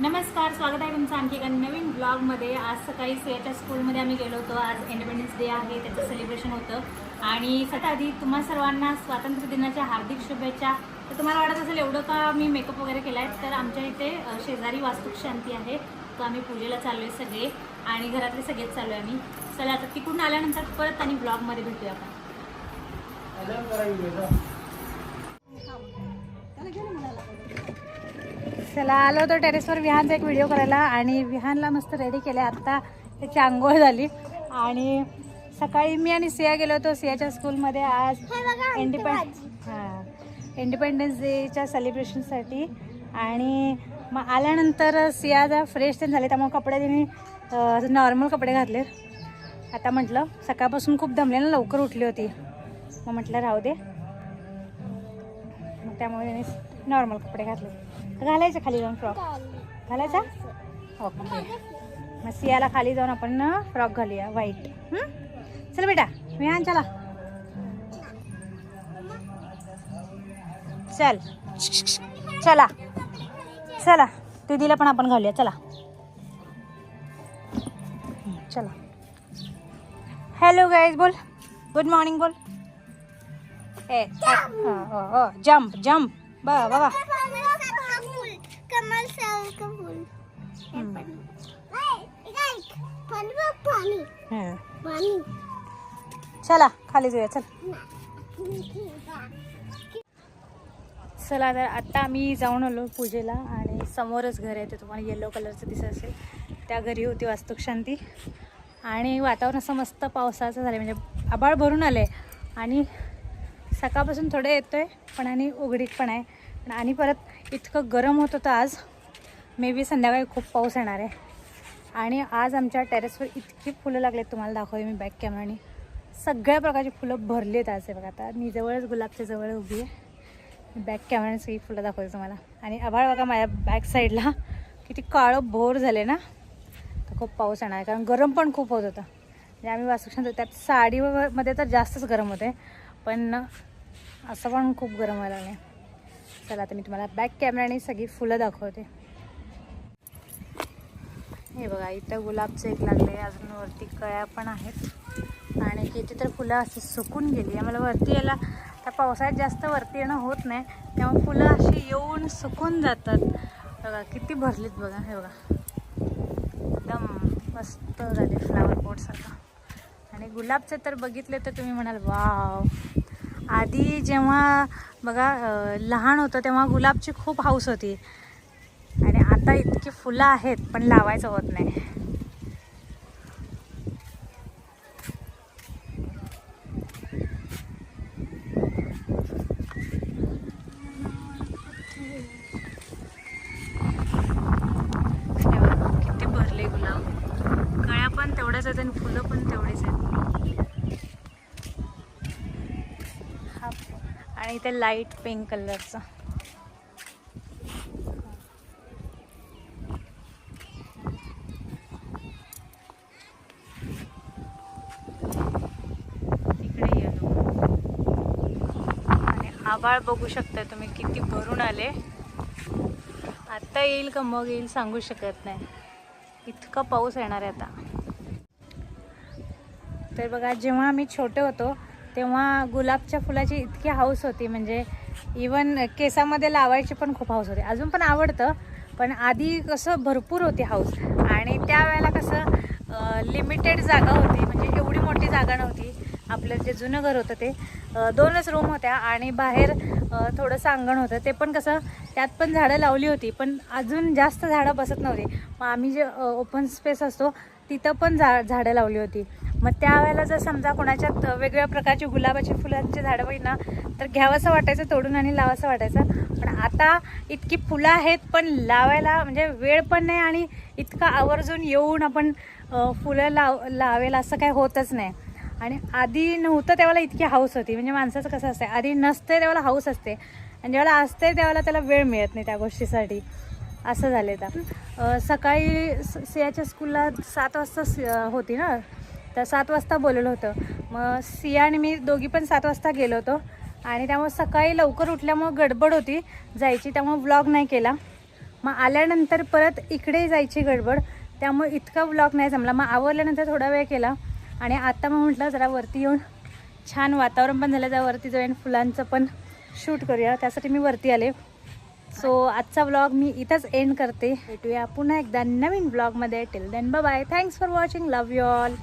नमस्कार स्वागत आहे तुमचं आणखी एका नवीन ब्लॉगमध्ये आज सकाळी सियाच्या स्कूलमध्ये आम्ही गेलो होतो. आज इंडिपेंडन्स डे आहे त्याचं सेलिब्रेशन होतं. आणि सगळ्यात आधी तुम्हा सर्वांना स्वातंत्र्य दिनाच्या हार्दिक शुभेच्छा. तर तुम्हाला वाटत असेल एवढं का मी मेकअप वगैरे केला आहे तर आमच्या इथे शेजारी वास्तुक शांती आहे. तर आम्ही पूजेला चाललो आहे सगळे. आणि घरातले सगळेच चाललो आहे आम्ही. चला आता तिकडून आल्यानंतर परत आणि ब्लॉगमध्ये भेटूया आपण. चला आलो होतो टेरेसवर विहानचा एक व्हिडिओ करायला आणि विहानला मस्त रेडी केले. आत्ता त्याची आंघोळ झाली. आणि सकाळी मी आणि सिया गेलो होतो सियाच्या स्कूलमध्ये आज इंडिपेंड हां इंडिपेंडन्स डेच्या सेलिब्रेशनसाठी आणि मग आल्यानंतर सिया जरा फ्रेश पण झाले त्यामुळे कपडे तिने नॉर्मल कपडे घातले आता म्हटलं सकाळपासून खूप दमले ना लवकर उठली होती. मग म्हटलं राहू दे. मग त्यामुळे त्याने नॉर्मल कपडे घातले घालायचं खाली जाऊन फ्रॉक? घालायचा? ओके. मग सियाला खाली जाऊन आपण फ्रॉक घालूया व्हाईट चल बेटा विहान चला. चल. चला. चला. दीदीला पण आपण घालूया चला. चला. हॅलो गाईज बोल. गुड मॉर्निंग बोल. ए जम्प जम्प बघा बघा कमल सारखं फुल हं, पाणी. बघ, पाणी. हं. पाणी. चला खाली जाऊया चल. चला तर आत्ता आम्ही जाऊन आलो पूजेला आणि समोरच घर आहे ते तुम्हाला येलो कलरचं दिसत असेल. त्या घरी होती वास्तुक शांती आणि वातावरण असं मस्त पावसाचं झालं म्हणजे आबाळ भरून आलं आहे आणि सकाळपासून थोडं येतो आहे पण आणि उघडीक पण आहे. आणि परत इतकं गरम होत होतं आज. मे बी संध्याकाळी खूप पाऊस येणार आहे. आणि आज आमच्या टेरेसवर इतकी फुलं लागलेत तुम्हाला दाखवते मी बॅक कॅमेराने सगळ्या प्रकारची फुलं भरलेत आज हे बघा आता. मी जवळच गुलाबच्या जवळ उभी आहे. बॅक कॅमेराने सगळी फुलं दाखवते तुम्हाला. आणि आभाळ बघा माझ्या बॅक साईडला किती काळं भोर झाले ना. तर खूप पाऊस येणार आहे कारण गरम पण खूप होत होतं. म्हणजे आम्ही वास्तुशांत त्यात साडीमध्ये तर जास्तच गरम होते. पण असं पण खूप गरम व्हायला लागले चला आता मी तुम्हाला बॅक कॅमेराने सगळी फुलं दाखवते. हे बघा इथं गुलाबचं एक लागले अजून वरती कळ्या पण आहेत. आणि किती तर फुलं अशी सुकून गेली आहे. मला वरती यायला त्या पावसाळ्यात जास्त वरती येणं होत नाही त्यामुळे फुलं अशी येऊन सुकून जातात. बघा किती भरलीत बघा हे बघा. एकदम मस्त झाले फ्लावर पोटसारखा आणि गुलाबचं तर बघितले तर तुम्ही म्हणाल वाव. आधी जेव्हा बघा लहान होतं तेव्हा गुलाबची खूप हाऊस होती. आणि आता इतकी फुलं आहेत पण लावायचं होत नाही हे बघा, किती भरले गुलाब कळ्या पण तेवढ्याच आहेत आणि फुलं पण तेवढीच आहेत हा आणि इथे लाइट पिंक कलरचं तिकडे येलो आणि आभाळ बघू शकता तुम्ही किती भरून आले. आता येईल का मग येईल सांगू शकत नाही. इतका पाऊस येणार आहे आता. तर बघा जेव्हा आम्ही छोटे होतो तेव्हा गुलाबच्या फुलाची इतकी हाऊस होती. म्हणजे इवन केसामध्ये लावायची पण खूप हाऊस होती. अजून पण आवडतं पण आधी कसं भरपूर होती हाऊस. आणि त्यावेळेला कसं लिमिटेड जागा होती. म्हणजे एवढी मोठी जागा नव्हती. आपलं जे जुनं घर होतं ते दोनच रूम होत्या आणि बाहेर थोडंसं अंगण होतं. ते पण कसं त्यात पण झाडं लावली होती पण अजून जास्त झाडं बसत नव्हती. मग आम्ही जे ओपन स्पेस असतो तिथं पण झा झाडं लावली होती. मग त्यावेळेला जर समजा कोणाच्यात वेगवेगळ्या प्रकारची गुलाबाची फुलांची झाडं होईल ना तर घ्यावंसं वाटायचं तोडून आणि लावायचं वाटायचं. पण आता इतकी फुलं आहेत पण लावायला म्हणजे वेळ पण नाही आणि इतका आवर्जून येऊन आपण फुलं लाव लावेल असं काही होतच नाही. आणि आधी नव्हतं त्यावेळेला इतकी हाऊस होती. म्हणजे माणसाचं कसं असते आधी नसते त्यावेळेला हाऊस असते. आणि ज्यावेळेला असते त्यावेळेला त्याला वेळ मिळत नाही त्या गोष्टीसाठी. असं झालं तर सकाळी सियाच्या स्कूलला सात वाजता होती ना? तर सात वाजता बोलवलं होतं. मग सिया आणि मी दोघी पण सात वाजता गेलो होतो. आणि त्यामुळे सकाळी लवकर उठल्यामुळं गडबड होती जायची त्यामुळं व्लॉग नाही केला. मग आल्यानंतर परत इकडे जायची गडबड त्यामुळे इतका ब्लॉग नाही जमला. मग आवरल्यानंतर थोडा वेळ केला. आणि आत्ता मग म्हटलं जरा वरती येऊन छान वातावरण पण झालं. जरा वरती जाऊन फुलांचं पण शूट करूया. त्यासाठी मी वरती आले. सो आजचा व्लॉग मी इथंच एंड करते. भेटूया पुन्हा एकदा नवीन ब्लॉगमध्ये till then bye thanks for watching love you all